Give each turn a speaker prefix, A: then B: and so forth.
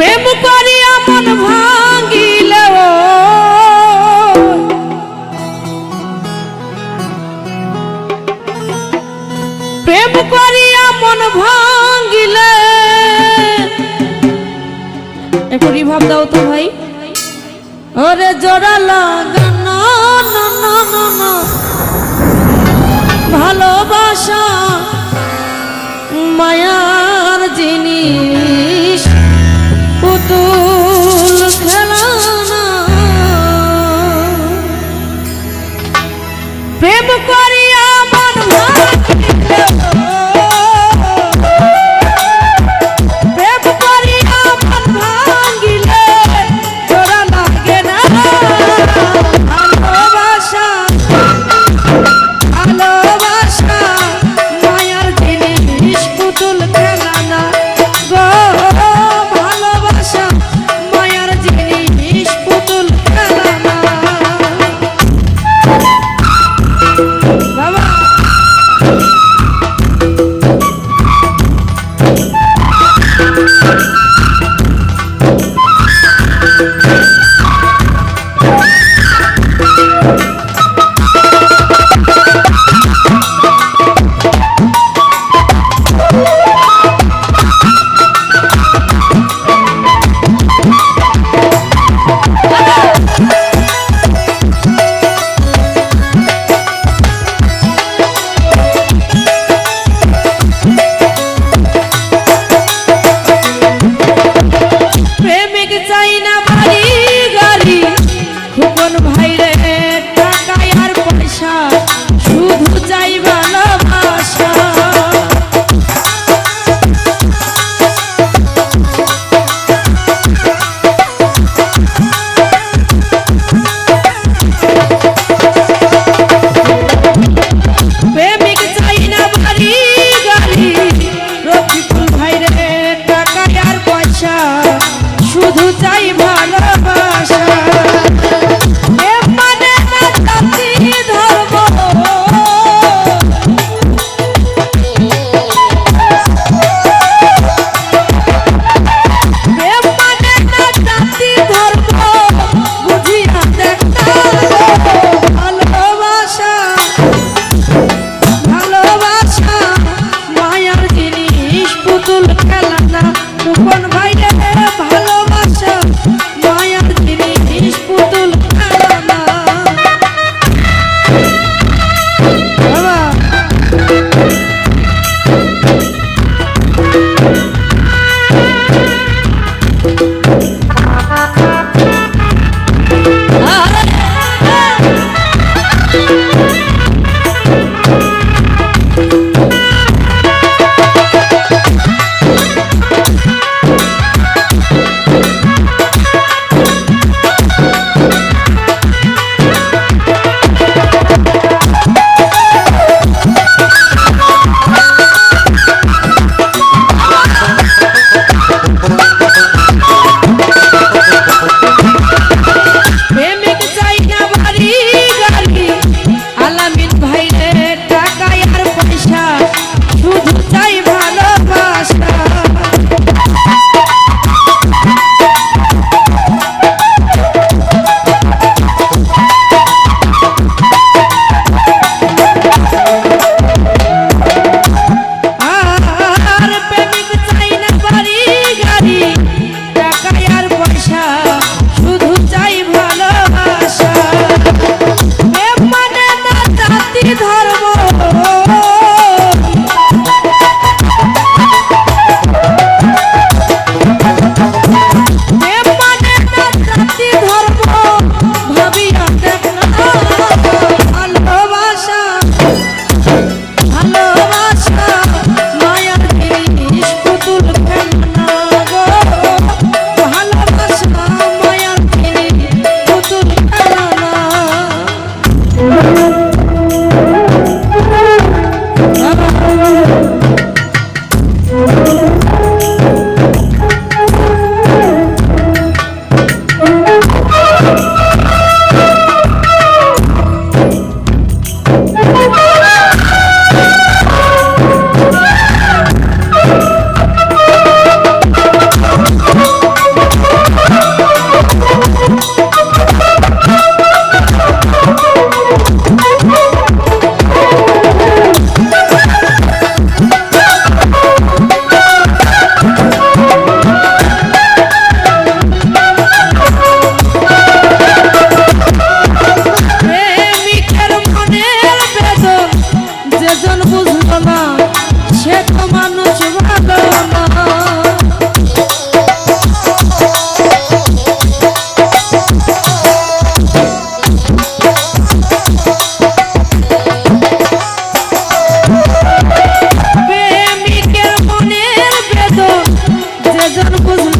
A: প্রেম করিয়া মন ভাঙিল প্রেম করিয়া মন ভাঙিল। একটু রিভাব দাও তো ভাই। ওরে জোড়া লাগান নজর বুঝল